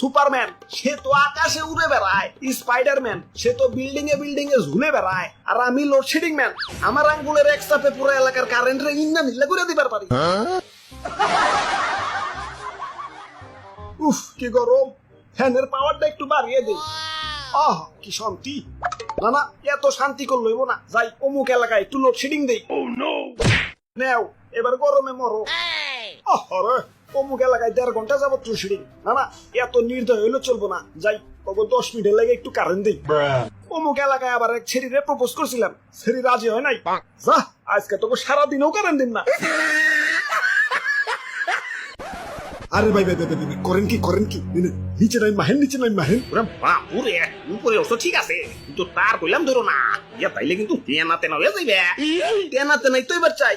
Superman সে তো আকাশে উড়ে বেড়ায়। স্পাইডারম্যান সে তো বিল্ডিং এ বিল্ডিং এ ঝুলে বেড়ায়। আর আমি লোডশেডিং ম্যান আমার আঙ্গুলের এক চাপে পুরো এলাকার কারেন্টের ইন্না নিলে করে দিবার পারি। উফ কি গরম। ফ্যানের পাওয়ারটা একটু বাড়িয়ে দেই। আহ কি শান্তি। না না এত শান্তি করল হইবো না। যাই অমুক এলাকায় একটু লোডশেডিং দেই। নেও এবার গরমে মরো। আরে। অমুক এলাকায় দেড় ঘণ্টা যাবত লোডশেডিং না না এত নির্দয় হইলে চলবো না। যাই তবে দশ মিনিটের লাগে একটু কারেন্ট দিই। অমুক এলাকায় আবার এক ছেড়িরে প্রপোজ করছিলাম। ছেড়ি রাজি হয় নাই। যা আজকে তোকে সারাদিনও কারেন্ট দিন না। আরে ভাই ভাই ভাই করেন কি করেন কি? নে, নে, নিচে নাই মাহেন নিচে নাই মাহেন। ওরে বাপুরে উপরে অবশ্য ঠিক আছে কিন্তু তার কইলাম ধরো না। ইয়া তাইলে কিন্তু তেনা তেনা হয়ে যাইবে। তেনাতে নাই তো এবার চাই।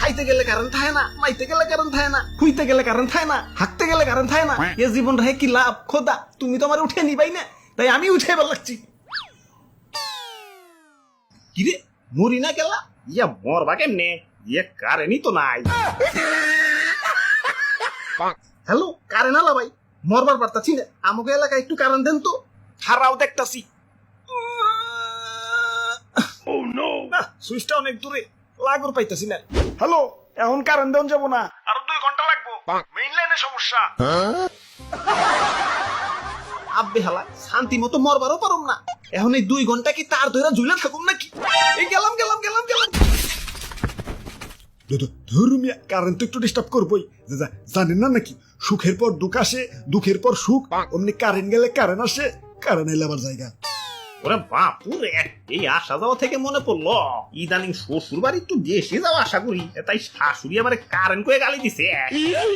খাইতে গেলে কারেন্ট থাকে না মাইতে গেলে কারেন্ট থাকে না খুইতে গেলে কারেন্ট থাকে না হাঁকতে গেলে কারেন্ট থাকে না। এ জীবন রে কি লাভ? খোদা তুমি তো আমার উঠে নিবাই না তাই আমি উঠে এবার লাগছি। কিরে মরি না গেলা? ইয়া মরবা কেমনে? ইয়ে কারেনি তো নাই। হ্যালো কারেন্ট আলা ভাই মরবার পারতাছি না আমাকে এলাকায় একটু কারেন্ট দেন তো। হারাও দেখতাছি। না সুইচটা অনেক দূরে লাগর পাইতাছি না। হ্যালো এখন কারেন্ট দেন যাব না। আরও দুই ঘণ্টা লাগবো। মেইন লাইনে সমস্যা। আব্বে হালা শান্তি মতো মরবারও পারুম না। এখন এই দুই ঘণ্টা কি তার ধরে ঝুলে থাকুম নাকি? এই গেলাম গেলাম। ধর্মিয়া কারেন্ট তো একটু ডিস্টার্ব করবোই। জানেন না নাকি? সুখের পর দুঃখ আসে দুঃখের পর সুখ অমনি কারেন্ট গেলে কারেন্ট আসে কারেন্ট এলে আবার জায়গা। ওরে বাপুরে এই আসা যাওয়া থেকে মনে পড়ল ইদানিং শ্বশুর বাড়ি একটু বেশি যাওয়া আশা করি তাই শাশুড়ি আমার কারেন্ট করে গালি দিছে।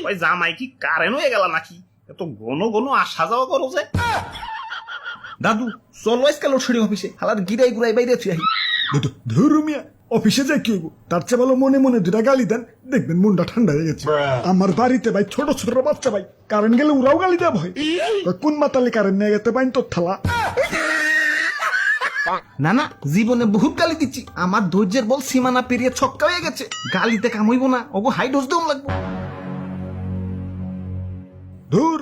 ওই জামাই কি কারেন্ট হয়ে গেল নাকি? এত ঘন ঘন আসা যাওয়া করো যে। দাদু চলো আজকে লোডশেডিং অফিসে হালার গিরাই গুড়াই বাইরে তুই আহি। ধর্মিয়া অফিসে যাই কি তার চেয়ে ভালো মনে মনে দুটা গালি দেন দেখবেন মনটা ঠান্ডা হয়ে গেছে। আমার বাড়িতে ভাই ছোট ছোট বাচ্চা ভাই কারেন্ট গেলে ওরাও গালি দেওয়া ভয়। কোন মাতালে কারেন্ট নিয়ে গেতে পাইন তোর থালা? না না জীবনে বহুত গালি দিচ্ছি। আমার ধৈর্যের বল সীমানা পেরিয়ে ছক্কা হয়ে গেছে। গালিতে কামইব না ওগো হাই ডোজ দেওয়া লাগবো। ধুর